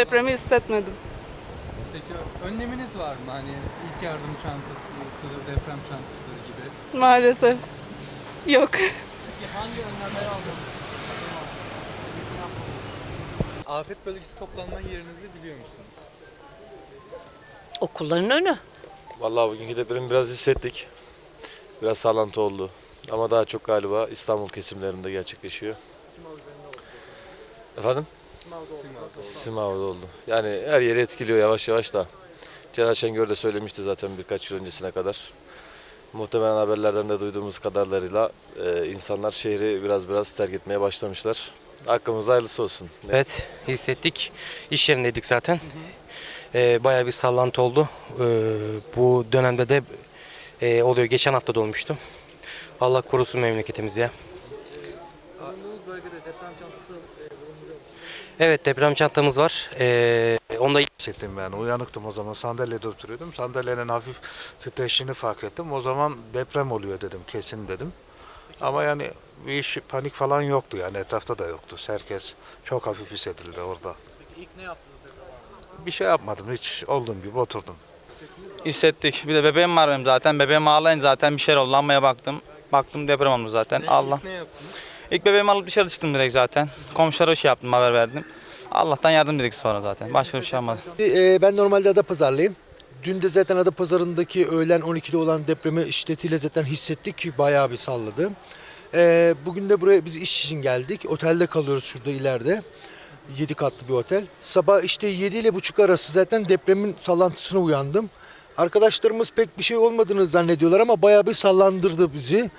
depremi hissetmedim. Peki önleminiz var mı? Hani ilk yardım çantasıdır, deprem çantasıdır gibi. Maalesef. Yok. Afet bölgesi toplanma yerinizi biliyor musunuz? Okulların önü. Vallahi bugünkü depremi biraz hissettik. Biraz sallantı oldu. Ama daha çok galiba İstanbul kesimlerinde gerçekleşiyor. Efendim? Simav'da oldu. Yani her yeri etkiliyor yavaş yavaş da. Celal Şengör de söylemişti zaten birkaç yıl öncesine kadar. Muhtemelen haberlerden de duyduğumuz kadarlarıyla e, insanlar şehri biraz biraz terk etmeye başlamışlar. Hakkımızda hayırlısı olsun. Evet hissettik. İş yerindeydik zaten. Ee, bayağı bir sallantı oldu. Ee, bu dönemde de e, oluyor. Geçen hafta da olmuştu. Allah korusun memleketimiz ya. Evet deprem çantamız var. Ee, onu da Hissettim ben. Uyanıktım o zaman. Sandalyede oturuyordum. Sandalyenin hafif titreşini fark ettim. O zaman deprem oluyor dedim. Kesin dedim. Ama yani bir iş, panik falan yoktu yani. Etrafta da yoktu. Herkes çok hafif hissedildi orada. Bir şey yapmadım. Hiç olduğum gibi oturdum. hissettik. Bir de bebeğim var benim zaten. Bebeğim ağlayınca zaten bir şeyler oldu. Lambaya baktım. Baktım deprem olmuş zaten. Allah. İlk ne yaptınız? İlk bebeğimi alıp dışarı çıktım direkt zaten. Komşulara şey yaptım haber verdim. Allah'tan yardım dedik sonra zaten. Başka bir şey olmadı. Ee, ben normalde Adapazarlıyım. Dün de zaten Adapazarı'ndaki öğlen 12'de olan depremi şiddetiyle zaten hissettik ki bayağı bir salladı. Ee, bugün de buraya biz iş için geldik. Otelde kalıyoruz şurada ileride. 7 katlı bir otel. Sabah işte 7 ile buçuk arası zaten depremin sallantısına uyandım. Arkadaşlarımız pek bir şey olmadığını zannediyorlar ama bayağı bir sallandırdı bizi.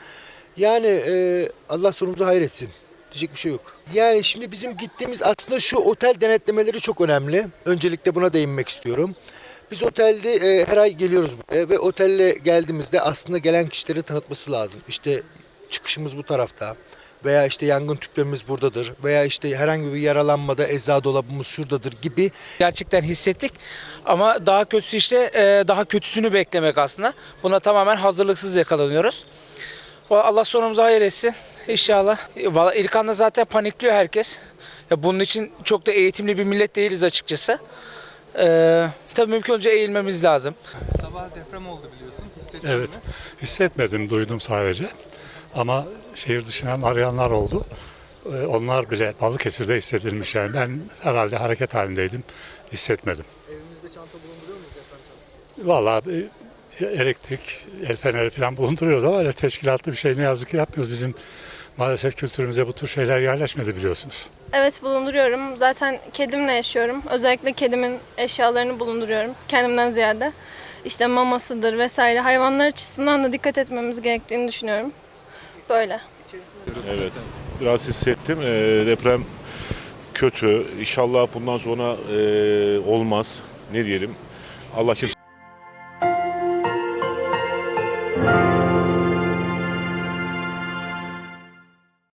Yani e, Allah sonumuzu hayretsin. Diyecek bir şey yok. Yani şimdi bizim gittiğimiz aslında şu otel denetlemeleri çok önemli. Öncelikle buna değinmek istiyorum. Biz otelde e, her ay geliyoruz buraya ve otelle geldiğimizde aslında gelen kişileri tanıtması lazım. İşte çıkışımız bu tarafta veya işte yangın tüplerimiz buradadır veya işte herhangi bir yaralanmada eczacı dolabımız şuradadır gibi gerçekten hissettik. Ama daha kötüsü işte e, daha kötüsünü beklemek aslında. Buna tamamen hazırlıksız yakalanıyoruz. Allah sonumuzu hayır etsin inşallah. E, Valla ilk anda zaten panikliyor herkes. Ya bunun için çok da eğitimli bir millet değiliz açıkçası. E, tabii mümkün olunca eğilmemiz lazım. Sabah deprem oldu biliyorsun. Hissettin Evet. mi? Hissetmedim, duydum sadece. Ama şehir dışından arayanlar oldu. Ee, Onlar bile Balıkesir'de hissedilmiş yani. Ben herhalde hareket halindeydim. Hissetmedim. Çanta bulunduruyor muyuz deprem çantası? Vallahi e, elektrik, el feneri falan bulunduruyoruz ama öyle teşkilatlı bir şey ne yazık ki yapmıyoruz. Bizim maalesef kültürümüze bu tür şeyler yerleşmedi biliyorsunuz. Evet bulunduruyorum. Zaten kedimle yaşıyorum. Özellikle kedimin eşyalarını bulunduruyorum. Kendimden ziyade. İşte mamasıdır vesaire. Hayvanlar açısından da dikkat etmemiz gerektiğini düşünüyorum. Böyle. Evet. Biraz hissettim. Ee, deprem kötü. İnşallah bundan sonra e, olmaz. Ne diyelim? Allah kimse